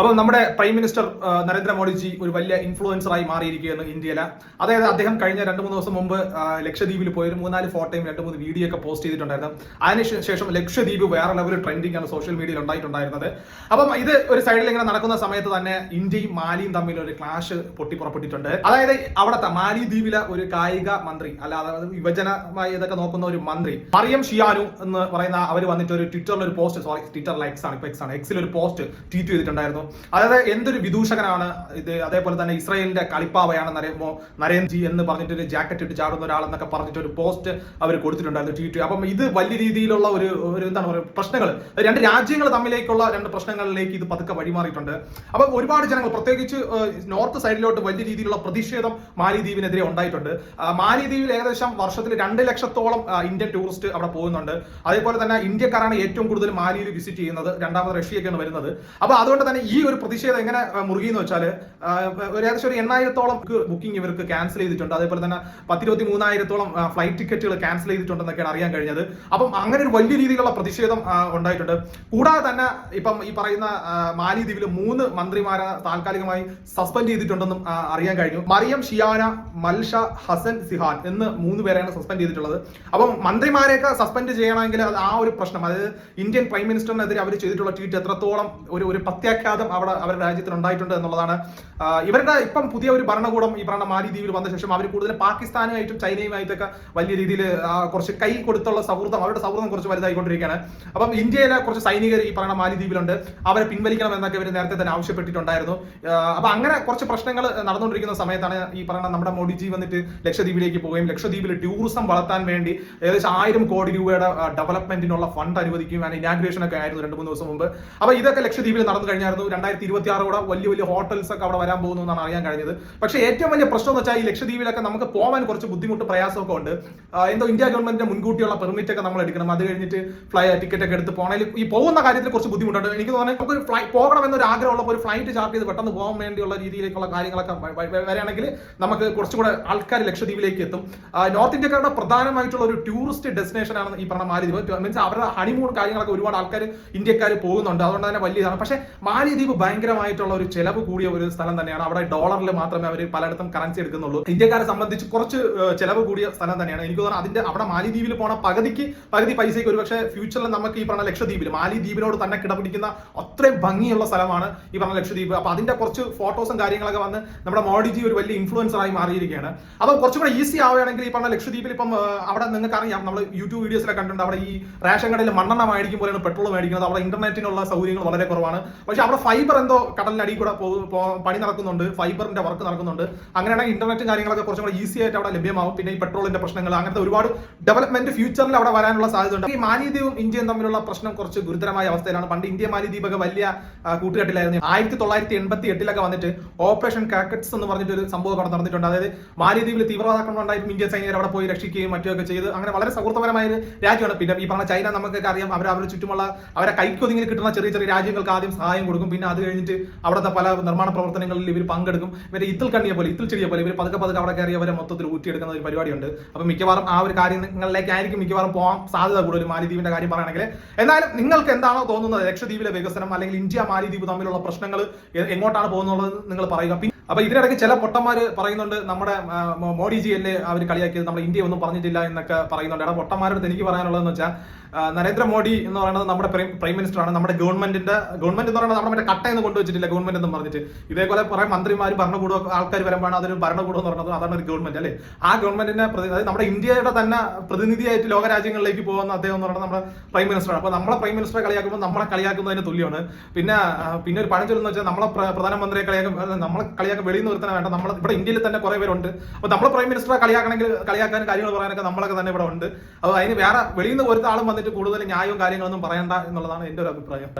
അപ്പോൾ നമ്മുടെ prime minister Narendra Modi ji ഒരു വലിയ ഇൻഫ്ലുവൻസറായി മാറിയിരിക്കുകയാണ് ഇന്ത്യയിലെ. അതായത് അദ്ദേഹം കഴിഞ്ഞ രണ്ട് മൂന്ന് ദിവസം മുമ്പ് ലക്ഷദ്വീപിൽ പോയി ഒരു മൂന്നാൽ ഫോട്ടോയും രണ്ട് മൂന്ന് വീഡിയോ ഒക്കെ പോസ്റ്റ് ചെയ്തിട്ടുണ്ടായിരുന്നു. അതിനുശേഷം ലക്ഷദ്വീപ് വേറെ ലെവൽ ട്രെൻഡിങ് ആണ് സോഷ്യൽ മീഡിയയിൽ ഉണ്ടായിട്ടുണ്ടായിരുന്നത്. അപ്പം ഇത് ഒരു സൈഡിൽ ഇങ്ങനെ നടക്കുന്ന സമയത്ത് തന്നെ ഇന്ത്യയും മാലിയും തമ്മിൽ ഒരു ക്ലാഷ് പൊട്ടിപ്പുറപ്പെട്ടിട്ടുണ്ട്. അതായത് അവിടുത്തെ മാലി ദ്വീപിലെ ഒരു കായിക മന്ത്രി അല്ലാതെ വിഭജനമായി ഇതൊക്കെ നോക്കുന്ന ഒരു മന്ത്രി മറിയം ഷിയാനു എന്ന് പറയുന്ന അവർ വന്നിട്ട് ഒരു ട്വിറ്ററിൽ ഒരു പോസ്റ്റ് സോറി ട്വിറ്റർ ലൈക്സ് ആണ് ഇപ്പൊ എക്സ് ആണ്. എക്സിൽ ഒരു പോസ്റ്റ് ട്വീറ്റ് ചെയ്തിട്ടുണ്ടായിരുന്നു. അതായത് എന്തൊരു വിദൂഷകനാണ് ഇത്? അതേപോലെ തന്നെ ഇസ്രായേലിന്റെ കളിപ്പാവയാണ് നരേന്ദ്രജി എന്ന് പറഞ്ഞിട്ട് ഒരു ജാക്കറ്റ് ഇട്ട് ചാടുന്ന ഒരാളെന്നൊക്കെ പറഞ്ഞിട്ട് ഒരു പോസ്റ്റ് അവർ കൊടുത്തിട്ടുണ്ടായിരുന്നു ട്വീറ്റ് അപ്പം ഇത് വലിയ രീതിയിലുള്ള ഒരു ഒരു എന്താണ് പറയുക പ്രശ്നങ്ങൾ രണ്ട് രാജ്യങ്ങൾ തമ്മിലേക്കുള്ള രണ്ട് പ്രശ്നങ്ങളിലേക്ക് ഇത് പതുക്കെ വഴിമാറിയിട്ടുണ്ട്. അപ്പം ഒരുപാട് ജനങ്ങൾ പ്രത്യേകിച്ച് നോർത്ത് സൈഡിലോട്ട് വലിയ രീതിയിലുള്ള പ്രതിഷേധം മാലിദ്വീപിനെതിരെ ഉണ്ടായിട്ടുണ്ട്. മാലിദ്വീപിൽ ഏകദേശം വർഷത്തിൽ രണ്ട് ലക്ഷത്തോളം ഇന്ത്യൻ ടൂറിസ്റ്റ് അവിടെ പോകുന്നുണ്ട്. അതേപോലെ തന്നെ ഇന്ത്യക്കാരാണ് ഏറ്റവും കൂടുതൽ മാലിയിൽ വിസിറ്റ് ചെയ്യുന്നത്. രണ്ടാമത് റഷ്യയൊക്കെയാണ് വരുന്നത്. അപ്പോൾ അതുകൊണ്ട് തന്നെ ഈ ഒരു പ്രതിഷേധം എങ്ങനെ മുറുകി എന്ന് വെച്ചാൽ ഏകദേശം ഒരു എണ്ണായിരത്തോളം ബുക്കിംഗ് ഇവർക്ക് ക്യാൻസൽ ചെയ്തിട്ടുണ്ട്. അതേപോലെ തന്നെ പത്തിരുപത്തി മൂന്നായിരത്തോളം ഫ്ലൈറ്റ് ടിക്കറ്റുകൾ ക്യാൻസൽ ചെയ്തിട്ടുണ്ടെന്നൊക്കെയാണ് അറിയാൻ കഴിഞ്ഞത്. അപ്പം അങ്ങനെ ഒരു വലിയ രീതിയിലുള്ള പ്രതിഷേധം ഉണ്ടായിട്ടുണ്ട്. കൂടാതെ തന്നെ ഇപ്പം ഈ പറയുന്ന മാലിദ്വീപിൽ മൂന്ന് മന്ത്രിമാരെ താൽക്കാലികമായി സസ്പെൻഡ് ചെയ്തിട്ടുണ്ടെന്നും അറിയാൻ കഴിഞ്ഞു. മറിയം ഷിയാന മൽഷ ഹസൻ സിഹാൻ എന്ന് മൂന്ന് പേരെയാണ് സസ്പെൻഡ് ചെയ്തിട്ടുള്ളത്. അപ്പം മന്ത്രിമാരെയൊക്കെ സസ്പെൻഡ് ചെയ്യണമെങ്കിൽ ആ ഒരു പ്രശ്നം. അതായത് ഇന്ത്യൻ പ്രൈം മിനിസ്റ്ററിനെതിരെ അവർ ചെയ്തിട്ടുള്ള ട്വീറ്റ് എത്രത്തോളം ഒരു ഒരു പ്രത്യാഘാതം അവിടെ അവരുടെ രാജ്യത്തിന് ഉണ്ടായിട്ടുണ്ട് എന്നുള്ളതാണ്. ഇവരുടെ ഇപ്പം പുതിയ ഒരു ഭരണകൂടം ഈ പറഞ്ഞ മാലിദ്വീപിൽ വന്ന ശേഷം അവർ കൂടുതൽ പാകിസ്ഥാനുമായിട്ടും ചൈനയുമായിട്ടൊക്കെ വലിയ രീതിയിൽ കുറച്ച് കൈ കൊടുത്തുള്ള സൗഹൃദം അവരുടെ സൗഹൃദം കുറച്ച് വലുതായിക്കൊണ്ടിരിക്കുകയാണ്. അപ്പം ഇന്ത്യയിലെ കുറച്ച് സൈനികർ ഈ പറഞ്ഞ മാലിദ്വീപിലുണ്ട് അവരെ പിൻവലിക്കണം എന്നൊക്കെ ഇവർ നേരത്തെ തന്നെ ആവശ്യപ്പെട്ടിട്ടുണ്ടായിരുന്നു. അപ്പൊ അങ്ങനെ കുറച്ച് പ്രശ്നങ്ങൾ നടന്നുകൊണ്ടിരിക്കുന്ന സമയത്താണ് ഈ പറയുന്ന നമ്മുടെ മോഡിജി വന്നിട്ട് ലക്ഷദ്വീപിലേക്ക് പോവുകയും ലക്ഷദ്വീപിൽ ടൂറിസം വളർത്താൻ വേണ്ടി ഏകദേശം ആയിരം കോടി രൂപയുടെ ഡെവലപ്മെന്റിനുള്ള ഫണ്ട് അനുവദിക്കുകയും ഇനാഗ്രേഷൻ ഒക്കെ ആയിരുന്നു രണ്ട് മൂന്ന് ദിവസം മുമ്പ്. അപ്പൊ ഇതൊക്കെ ലക്ഷദ്വീപിൽ നടന്നു കഴിഞ്ഞായിരുന്നു. രണ്ടായിരത്തി ഇരുപത്തി ആറോടെ വലിയ വലിയ ഹോട്ടൽസ് ഒക്കെ അവിടെ വരാൻ പോകുന്നു എന്നാണ് അറിയാൻ കഴിഞ്ഞത്. പക്ഷേ ഏറ്റവും വലിയ പ്രശ്നം എന്ന് വെച്ചാൽ ഈ ലക്ഷദ്വീപിലൊക്കെ നമുക്ക് പോകാൻ കുറച്ച് ബുദ്ധിമുട്ട് പ്രയാസമൊക്കെ ഉണ്ട്. എന്തോ ഇന്ത്യ ഗവൺമെന്റിന്റെ മുൻകൂട്ടിയുള്ള പെർമിറ്റ് ഒക്കെ നമ്മൾ എടുക്കണം. അത് കഴിഞ്ഞിട്ട് ഫ്ലൈ ടിക്കറ്റ് ഒക്കെ എടുത്ത് പോകണമെങ്കിൽ ഈ പോകുന്ന കാര്യത്തിൽ കുറച്ച് ബുദ്ധിമുട്ടുണ്ട്. എനിക്ക് തോന്നുന്നത് നമുക്ക് ഒരു ഫ്ലൈ പോകണം എന്നൊരു ആഗ്രഹമുള്ളപ്പോൾ ഒരു ഫ്ലൈറ്റ് ചാർട്ട് ചെയ്ത് പെട്ടെന്ന് പോകാൻ വേണ്ടിയുള്ള രീതിയിലേക്കുള്ള കാര്യങ്ങളൊക്കെ വരാണെങ്കിൽ നമുക്ക് കുറച്ചുകൂടെ ആൾക്കാർ ലക്ഷദ്വീപിലേക്ക് എത്തും. നോർത്ത് ഇന്ത്യക്കാരുടെ പ്രധാനമായിട്ടുള്ള ഒരു ടൂറിസ്റ്റ് ഡെസ്റ്റിനേഷൻ ആണ് ഈ പറഞ്ഞ മാലിദ്വീപ്. മീൻസ് അവരുടെ ഹണിമൂൺ കാര്യങ്ങളൊക്കെ ഒരുപാട് ആൾക്കാർ ഇന്ത്യക്കാർ പോകുന്നുണ്ട്. അതുകൊണ്ട് തന്നെ വലിയ ഇതാണ്. പക്ഷേ മാലിദ്വീപ് ഭയങ്കരമായിട്ടുള്ള ഒരു ചെലവ് കൂടിയ ഒരു സ്ഥലം തന്നെയാണ്. അവിടെ ഡോളറിൽ മാത്രമേ അവർ പലയിടത്തും കറൻസി എടുക്കുന്നുള്ളൂ. ഇന്ത്യക്കാരെ സംബന്ധിച്ച് കുറച്ച് ചെലവ് കൂടിയ സ്ഥലം തന്നെയാണ്. എനിക്ക് തോന്നുന്നത് അതിന്റെ അവിടെ മാലിദ്വീപിൽ പോണ പകുതിക്ക് പകുതി പൈസയ്ക്ക് ഒരുപക്ഷെ ഫ്യൂച്ചറിൽ നമുക്ക് ഈ പറഞ്ഞ ലക്ഷദ്വീപിൽ മാലിദ്വീപിനോട് തന്നെ കിടപിടിക്കുന്ന അത്രയും ഭംഗിയുള്ള സ്ഥലമാണ് ഈ പറഞ്ഞ ലക്ഷദ്വീപ്. അപ്പൊ അതിന്റെ കുറച്ച് ഫോട്ടോസും കാര്യങ്ങളൊക്കെ വന്ന് നമ്മുടെ മോഡിജി ഒരു വലിയ ഇൻഫ്ലുവൻസർ ആയി മാറിയിരിക്കുകയാണ്. അപ്പൊ കുറച്ചും കൂടെ ഈസി ആവുകയാണെങ്കിൽ ഈ പറഞ്ഞ ലക്ഷദ്വീപിൽ ഇപ്പം അവിടെ നിങ്ങൾക്ക് അറിയാം നമ്മൾ യൂട്യൂബ് വീഡിയോസിലൊക്കെ കണ്ടിട്ടുണ്ട്. അവിടെ ഈ റേഷൻ കടയിൽ മണ്ണെണ്ണ മേടിക്കുമ്പോഴാണ് പെട്രോൾ മേടിക്കുന്നത്. അവിടെ ഇന്റർനെറ്റിനുള്ള സൗകര്യങ്ങൾ വളരെ കുറവാണ്. പക്ഷെ അവിടെ ഫൈബർ എന്തോ കടലിനടി കൂടെ പോ- പോ- പണി നടക്കുന്നുണ്ട്. ഫൈബറിന്റെ വർക്ക് നടക്കുന്നുണ്ട്. അങ്ങനെയാണെങ്കിൽ ഇന്റർനെറ്റും കാര്യങ്ങളൊക്കെ കുറച്ചും കൂടെ ഈസി ആയിട്ട് അവിടെ ലഭ്യമാവും. പിന്നെ ഈ പെട്രോളിന്റെ പ്രശ്നങ്ങൾ അങ്ങനത്തെ ഒരുപാട് ഡെവലപ്മെന്റ് ഫ്യൂച്ചറിൽ അവിടെ വരാനുള്ള സാധ്യത ഉണ്ട് ഈ മാലിദ്വീപും ഇന്ത്യയും തമ്മിലുള്ള പ്രശ്നം കുറച്ച് ഗുരുതരമായ അവസ്ഥയിലാണ്. പണ്ട് ഇന്ത്യ മാലിദ്വീപ് ഒക്കെ വലിയ കൂട്ടുകെട്ടിലായിരുന്നു. ആയിരത്തി തൊള്ളായിരത്തി എൺപത്തി എട്ടിലൊക്കെ വന്നിട്ട് ഓപ്പറേഷൻ കാക്കറ്റ്സ് എന്ന് പറഞ്ഞിട്ട് ഒരു സംഭവം അവിടെ നടന്നിട്ടുണ്ട്. അതായത് മാലിദ്വീപിൽ തീവ്രവാദാക്രമണം ഉണ്ടായിട്ടും ഇന്ത്യ സൈനികർ അവിടെ പോയി രക്ഷിക്കുകയും മറ്റുമൊക്കെ ചെയ്ത് അങ്ങനെ വളരെ സൗഹൃദപരമായ ഒരു രാജ്യമാണ്. പിന്നെ ഈ പറഞ്ഞ ചൈന നമുക്കൊക്കെ അറിയാം. അവർ അവരുടെ ചുറ്റുമുള്ള അവരെ കൈക്കൊതുങ്ങി കിട്ടുന്ന ചെറിയ ചെറിയ രാജ്യങ്ങൾക്ക് ആദ്യം സഹായം കൊടുക്കും. പിന്നെ അത് കഴിഞ്ഞിട്ട് അവിടുത്തെ പല നിർമ്മാണ പ്രവർത്തനങ്ങളിൽ ഇവർ പങ്കെടുക്കും. ഇവരെ ഇത്തിൽ കണ്ണിയെ പോലെ ഇത്തിൽ ചെടിയെ പോലെ ഇവർ പതുക്കെ പതുക്കെ അവിടെ കയറി അവരെ മൊത്തത്തിൽ ഊറ്റിയെടുക്കുന്ന ഒരു പരിപാടിയുണ്ട്. അപ്പൊ മിക്കവാറും ആ ഒരു കാര്യങ്ങളിലേക്കായിരിക്കും മിക്കവാറും പോകാൻ സാധ്യത കൂടുതൽ മാലിദ്വീപിന്റെ കാര്യം പറയുകയാണെങ്കിൽ. എന്നാലും നിങ്ങൾക്ക് എന്താണോ തോന്നുന്നത് ലക്ഷദ്വീപിലെ വികസനം അല്ലെങ്കിൽ ഇന്ത്യ മാലിദ്വീപ് തമ്മിലുള്ള പ്രശ്നങ്ങൾ എങ്ങോട്ടാണ് പോകുന്നുള്ളത് നിങ്ങൾ പറയുക. അപ്പൊ ഇതിനിടയ്ക്ക് ചില പൊട്ടന്മാര് പറയുന്നുണ്ട് നമ്മുടെ മോഡിജി അല്ലേ അവർ കളിയാക്കിയത് നമ്മുടെ ഇന്ത്യ ഒന്നും പറഞ്ഞിട്ടില്ല എന്നൊക്കെ പറയുന്നുണ്ട്. എടാ പൊട്ടന്മാരോട് എനിക്ക് പറയാനുള്ളതെന്ന് വെച്ചാൽ നരേന്ദ്രമോദി എന്ന് പറയുന്നത് നമ്മുടെ പ്രൈം- മിനിസ്റ്റർ ആണ് നമ്മുടെ ഗവൺമെന്റിന്റെ ഗവൺമെന്റ് എന്ന് പറയുന്നത് നമ്മുടെ മറ്റേ എന്ന് കൊണ്ടുവച്ചിട്ടില്ല ഗവൺമെന്റ് എന്ന് പറഞ്ഞിട്ട്. ഇതേപോലെ കുറെ മന്ത്രിമാർ ഭരണകൂടം ആൾക്കാർ വരുമ്പോഴാണ് അതൊരു ഭരണകൂടം എന്ന് പറയുന്നത്. അതാണ് ഒരു ഗവൺമെന്റ് അല്ലേ? ആ ഗവൺമെന്റിന്റെ അതായത് നമ്മുടെ ഇന്ത്യയുടെ തന്നെ പ്രതിനിധിയായിട്ട് ലോകരാജ്യങ്ങളിലേക്ക് പോകുന്ന അദ്ദേഹം എന്ന് പറയുന്നത് നമ്മുടെ പ്രൈം മിനിസ്റ്ററാണ്. അപ്പോൾ നമ്മളെ പ്രൈം മിനിസ്റ്ററെ കളിയാക്കുമ്പോൾ നമ്മളെ കളിയാക്കുന്നതിന് തുല്യമാണ്. പിന്നെ പിന്നെ ഒരു പഴഞ്ചൊല്ലെന്ന് വെച്ചാൽ നമ്മളെ പ്രധാനമന്ത്രിയെ കളിയാക്കും നമ്മളെ നമ്മളെ കളിയാക്കാൻ വെളിയിൽ നിന്ന് ഒരുത്തനെ വേണ്ട. നമ്മൾ ഇവിടെ ഇന്ത്യയിൽ തന്നെ കുറെ പേരുണ്ട്. അപ്പൊ നമ്മൾ പ്രൈം മിനിസ്റ്ററെ കളിയാക്കണമെങ്കിൽ കളിയാക്കാൻ കാര്യങ്ങൾ പറയാനൊക്കെ നമ്മളൊക്കെ തന്നെ ഇവിടെ ഉണ്ട്. അപ്പൊ അതിന് വേറെ വെളിയിൽ നിന്ന് ഒരുത്ത ആളും വന്നിട്ട് കൂടുതൽ ന്യായവും കാര്യങ്ങളൊന്നും പറയണ്ട എന്നുള്ളതാണ് എന്റെ ഒരു അഭിപ്രായം.